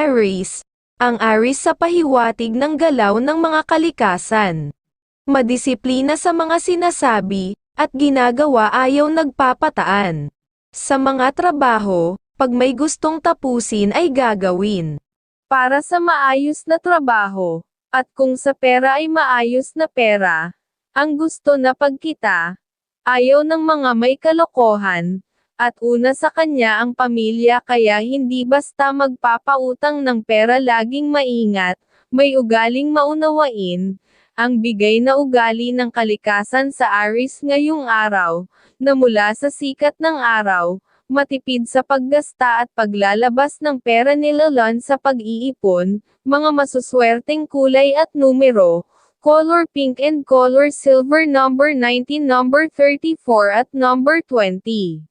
Aries. Ang Aries sa pahiwatig ng galaw ng mga kalikasan. Madisiplina sa mga sinasabi, at ginagawa ayaw nagpapataan. Sa mga trabaho, pag may gustong tapusin ay gagawin. Para sa maayos na trabaho, at kung sa pera ay maayos na pera, ang gusto na pagkita, ayaw ng mga may kalokohan, at una sa kanya ang pamilya kaya hindi basta magpapautang ng pera laging maingat, may ugaling maunawain, ang bigay na ugali ng kalikasan sa Aris ngayong araw, na mula sa sikat ng araw, matipid sa paggasta at paglalabas ng pera nilalan sa pag-iipon, mga masuswerteng kulay at numero, color pink and color silver number 19 number 34 at number 20.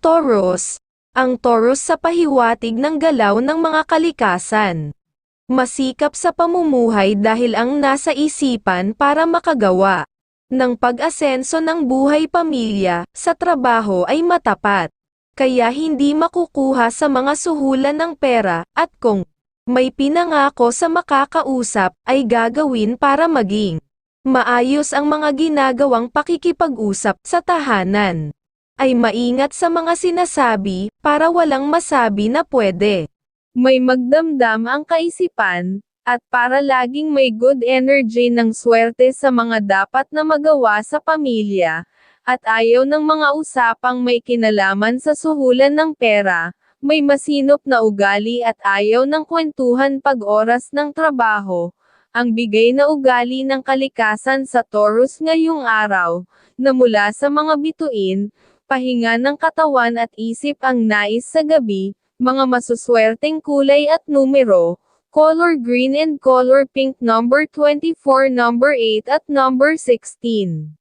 Taurus. Ang Taurus sa pahiwatig ng galaw ng mga kalikasan. Masikap sa pamumuhay dahil ang nasa isipan para makagawa ng pag-asenso ng buhay pamilya sa trabaho ay matapat. Kaya hindi makukuha sa mga suhulan ng pera at kung may pinangako sa makakausap ay gagawin para maging maayos ang mga ginagawang pakikipag-usap sa tahanan ay maingat sa mga sinasabi, para walang masabi na pwede. May magdamdam ang kaisipan, at para laging may good energy ng swerte sa mga dapat na magawa sa pamilya, at ayaw ng mga usapang may kinalaman sa suhulan ng pera, may masinop na ugali at ayaw ng kwentuhan pag oras ng trabaho, ang bigay na ugali ng kalikasan sa Taurus ngayong araw, na mula sa mga bituin, pahinga ng katawan at isip ang nais sa gabi, mga masuswerteng kulay at numero, color green and color pink number 24 number 8 at number 16.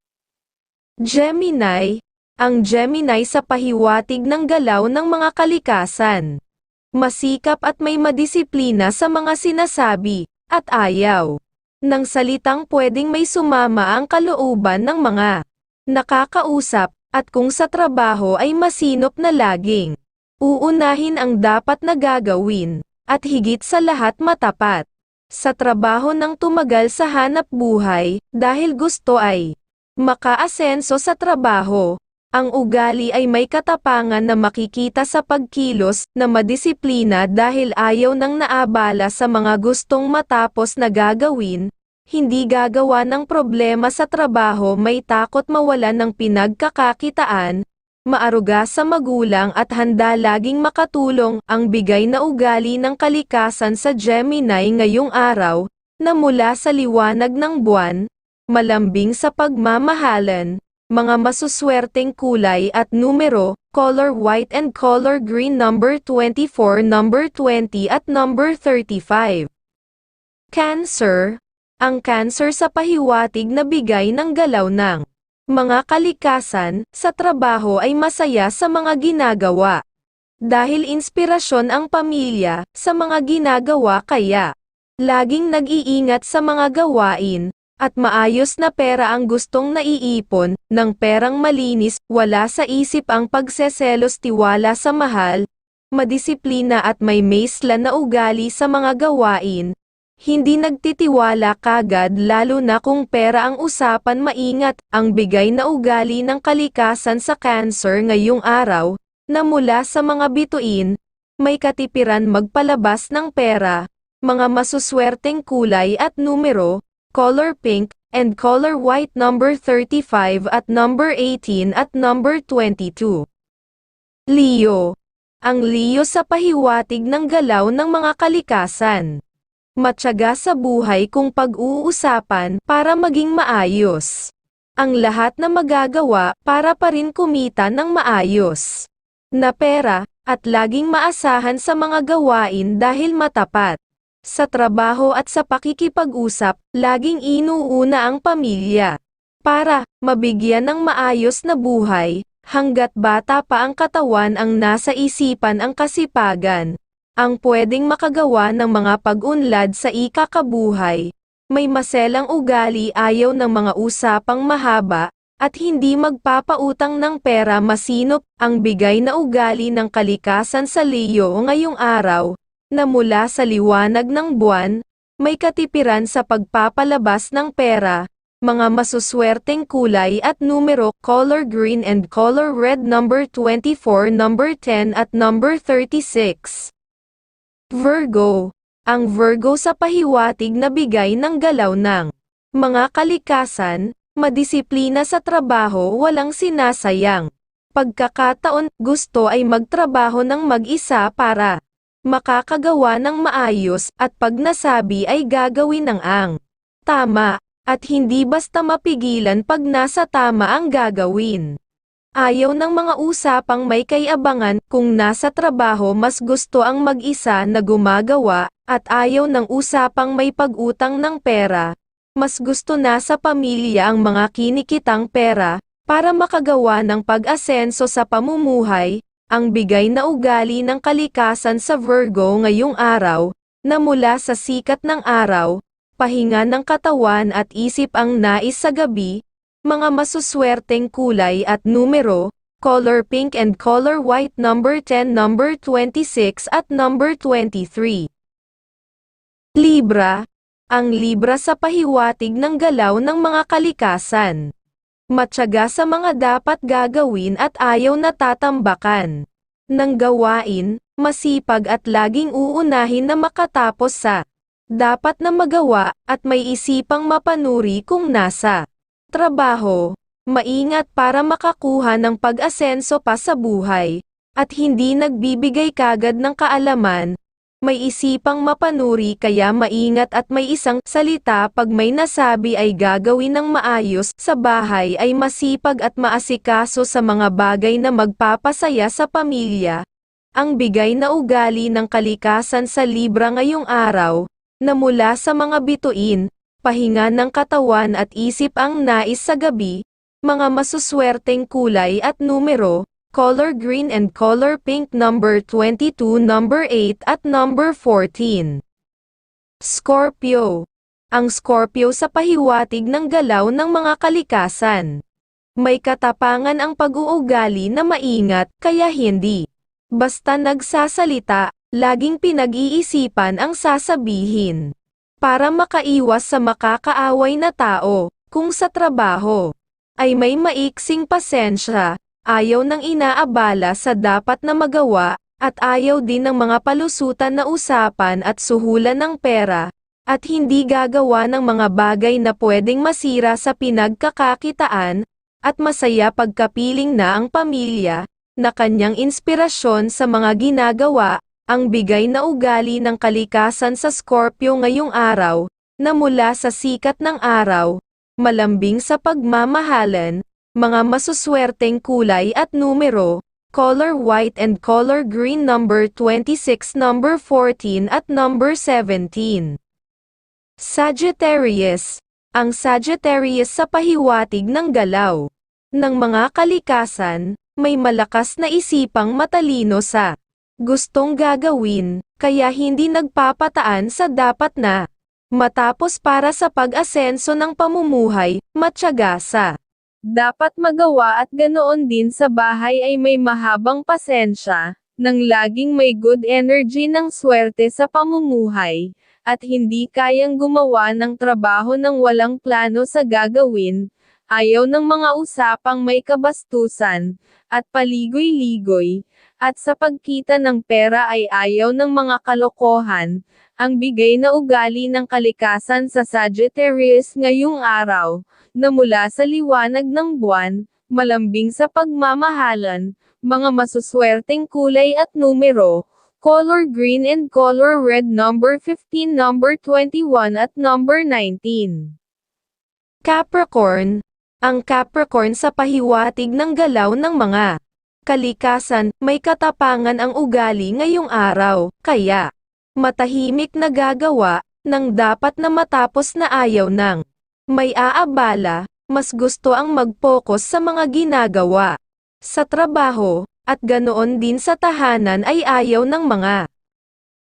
Gemini, ang Gemini sa pahiwatig ng galaw ng mga kalikasan. Masikap at may madisiplina sa mga sinasabi, at ayaw. Nang salitang pwedeng may sumama ang kalooban ng mga nakakausap, at kung sa trabaho ay masinop na laging uunahin ang dapat na gagawin, at higit sa lahat matapat. Sa trabaho ng tumagal sa hanap buhay, dahil gusto ay makaasenso sa trabaho, ang ugali ay may katapangan na makikita sa pagkilos na madisiplina dahil ayaw nang naabala sa mga gustong matapos na gagawin, hindi gagawa ng problema sa trabaho may takot mawalan ng pinagkakakitaan, maaruga sa magulang at handa laging makatulong ang bigay na ugali ng kalikasan sa Gemini ngayong araw, na mula sa liwanag ng buwan, malambing sa pagmamahalan, mga masuswerteng kulay at numero, color white and color green number 24 number 20 at number 35. Cancer, ang cancer sa pahiwatig na bigay ng galaw ng mga kalikasan sa trabaho ay masaya sa mga ginagawa. Dahil inspirasyon ang pamilya sa mga ginagawa kaya laging nag-iingat sa mga gawain at maayos na pera ang gustong naiipon ng perang malinis, wala sa isip ang pagseselos tiwala sa mahal, madisiplina at may maisla na ugali sa mga gawain, hindi nagtitiwala kagad lalo na kung pera ang usapan maingat, ang bigay na ugali ng kalikasan sa cancer ngayong araw, na mula sa mga bituin, may katipiran magpalabas ng pera, mga masuswerteng kulay at numero, color pink, and color white number 35 at number 18 at number 22. Leo. Ang Leo sa pahiwatig ng galaw ng mga kalikasan matyaga sa buhay kung pag-uusapan para maging maayos. Ang lahat na magagawa para pa rin kumita ng maayos. Na pera, at laging maasahan sa mga gawain dahil matapat. Sa trabaho at sa pakikipag-usap, laging inuuna ang pamilya. Para, mabigyan ng maayos na buhay, hanggat bata pa ang katawan ang nasa isipan ang kasipagan, ang pwedeng makagawa ng mga pag-unlad sa ikakabuhay. May maselang ugali ayaw ng mga usapang mahaba, at hindi magpapautang ng pera masinop, ang bigay na ugali ng kalikasan sa Leo ngayong araw, na mula sa liwanag ng buwan, may katipiran sa pagpapalabas ng pera, mga masuswerteng kulay at numero, color green and color red number 24, number 10 at number 36. Virgo. Ang Virgo sa pahiwatig na bigay ng galaw ng mga kalikasan, madisiplina sa trabaho walang sinasayang. Pagkakataon, gusto ay magtrabaho ng mag-isa para makakagawa ng maayos at pag nasabi ay gagawin ng ang tama, at hindi basta mapigilan pag nasa tama ang gagawin. Ayaw ng mga usapang may kayabangan kung nasa trabaho mas gusto ang mag-isa na gumagawa, at ayaw ng usapang may pag-utang ng pera. Mas gusto na sa pamilya ang mga kinikitang pera, para makagawa ng pag-asenso sa pamumuhay, ang bigay na ugali ng kalikasan sa Virgo ngayong araw, na mula sa sikat ng araw, pahinga ng katawan at isip ang nais sa gabi, mga masuswerteng kulay at numero, color pink and color white number 10 number 26 at number 23. Libra, ang Libra sa pahiwatig ng galaw ng mga kalikasan. Matyaga sa mga dapat gagawin at ayaw natatambakan. Nang gawain, masipag at laging uunahin na makatapos sa dapat na magawa at may isipang mapanuri kung nasa trabaho. Maingat para makakuha ng pag-asenso pa sa buhay, at hindi nagbibigay kagad ng kaalaman, may isipang mapanuri kaya maingat at may isang salita pag may nasabi ay gagawin ng maayos sa bahay ay masipag at maasikaso sa mga bagay na magpapasaya sa pamilya. Ang bigay na ugali ng kalikasan sa Libra ngayong araw, na mula sa mga bituin, pahinga ng katawan at isip ang nais sa gabi, mga masuswerteng kulay at numero, color green and color pink number 22, number 8 at number 14. Scorpio. Ang Scorpio sa pahiwatig ng galaw ng mga kalikasan. May katapangan ang pag-uugali na maingat, kaya hindi. Basta nagsasalita, laging pinag-iisipan ang sasabihin. Para makaiwas sa makakaaway na tao, kung sa trabaho ay may maiksing pasensya, ayaw ng inaabala sa dapat na magawa, at ayaw din ng mga palusutan na usapan at suhulan ng pera, at hindi gagawa ng mga bagay na pwedeng masira sa pinagkakakitaan, at masaya pagkapiling na ang pamilya, na kanyang inspirasyon sa mga ginagawa, ang bigay na ugali ng kalikasan sa Scorpio ngayong araw, na mula sa sikat ng araw, malambing sa pagmamahalan, mga masuswerteng kulay at numero, color white and color green number 26 number 14 at number 17. Sagittarius, ang Sagittarius sa pahiwatig ng galaw ng mga kalikasan, may malakas na isipang matalino sa gustong gagawin, kaya hindi nagpapataan sa dapat na Matapos para sa pag-asenso ng pamumuhay, matyaga sa dapat magawa at ganoon din sa bahay ay may mahabang pasensya, nang laging may good energy ng swerte sa pamumuhay, at hindi kayang gumawa ng trabaho ng walang plano sa gagawin, ayaw ng mga usapang may kabastusan, at paligoy-ligoy, at sa pagkita ng pera ay ayaw ng mga kalokohan, ang bigay na ugali ng kalikasan sa Sagittarius ngayong araw, na mula sa liwanag ng buwan, malambing sa pagmamahalan, mga masuswerteng kulay at numero, color green and color red number 15 number 21 at number 19. Capricorn, ang Capricorn sa pahiwatig ng galaw ng mga kalikasan, may katapangan ang ugali ngayong araw, kaya matahimik na gagawa, ng dapat na matapos na ayaw ng may aabala, mas gusto ang mag-focus sa mga ginagawa sa trabaho, at ganoon din sa tahanan ay ayaw ng mga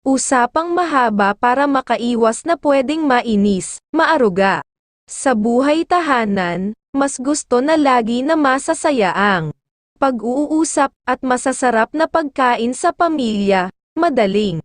usapang mahaba para makaiwas na pwedeng mainis, maaruga. Sa buhay tahanan, mas gusto na lagi na masasaya ang pag-uusap at masasarap na pagkain sa pamilya, madaling.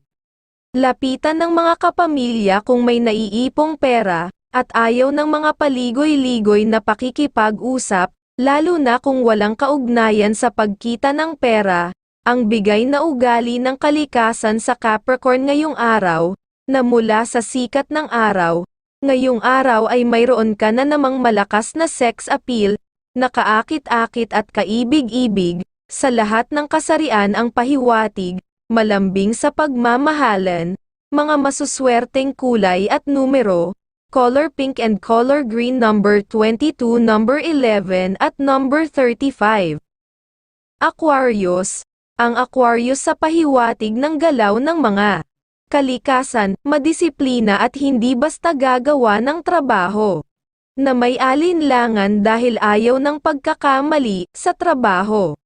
Lapitan ng mga kapamilya kung may naiipong pera, at ayaw ng mga paligoy-ligoy na pakikipag-usap, lalo na kung walang kaugnayan sa pagkita ng pera, ang bigay na ugali ng kalikasan sa Capricorn ngayong araw, na mula sa sikat ng araw, ngayong araw ay mayroon ka na namang malakas na sex appeal, nakaakit-akit at kaibig-ibig, sa lahat ng kasarian ang pahiwatig, malambing sa pagmamahalan, mga masuswerteng kulay at numero, color pink and color green number 22, number 11 at number 35. Aquarius, ang Aquarius sa pahiwatig ng galaw ng mga kalikasan, madisiplina at hindi basta gagawa ng trabaho na may alinlangan dahil ayaw ng pagkakamali sa trabaho.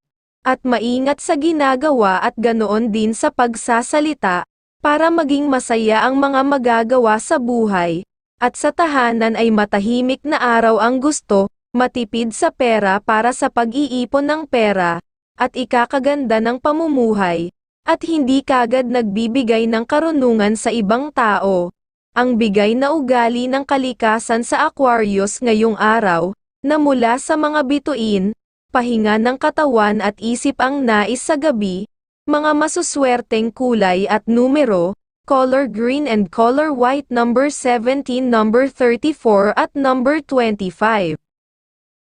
At maingat sa ginagawa at ganoon din sa pagsasalita para maging masaya ang mga magagawa sa buhay. At sa tahanan ay matahimik na araw ang gusto, matipid sa pera para sa pag-iipon ng pera at ikakaganda ng pamumuhay. At hindi kagad nagbibigay ng karunungan sa ibang tao. Ang bigay na ugali ng kalikasan sa Aquarius ngayong araw, na mula sa mga bituin, pahinga ng katawan at isip ang nais sa gabi, mga masuswerteng kulay at numero, color green and color white number 17 number 34 at number 25.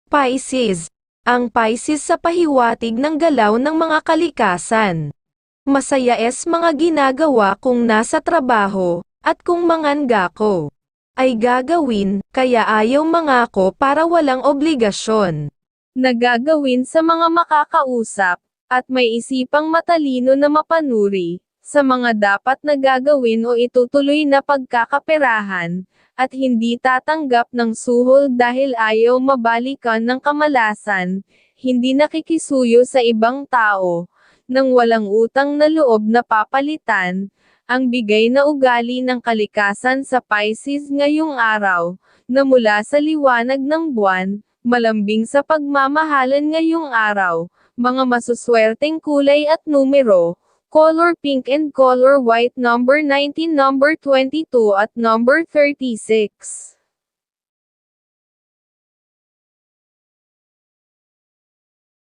Pisces, ang Pisces sa pahiwatig ng galaw ng mga kalikasan. Masaya es mga ginagawa kung nasa trabaho, at kung manganga ko, ay gagawin, kaya ayaw mangako para walang obligasyon. Nagagawin sa mga makakausap, at may isipang matalino na mapanuri, sa mga dapat na gagawin o itutuloy na pagkakaperahan, at hindi tatanggap ng suhol dahil ayaw mabalikan ng kamalasan, hindi nakikisuyo sa ibang tao, nang walang utang na loob na papalitan, ang bigay na ugali ng kalikasan sa Pisces ngayong araw, na mula sa liwanag ng buwan, malambing sa pagmamahalan ngayong araw, mga masuswerteng kulay at numero, color pink and color white number 19 number 22 at number 36.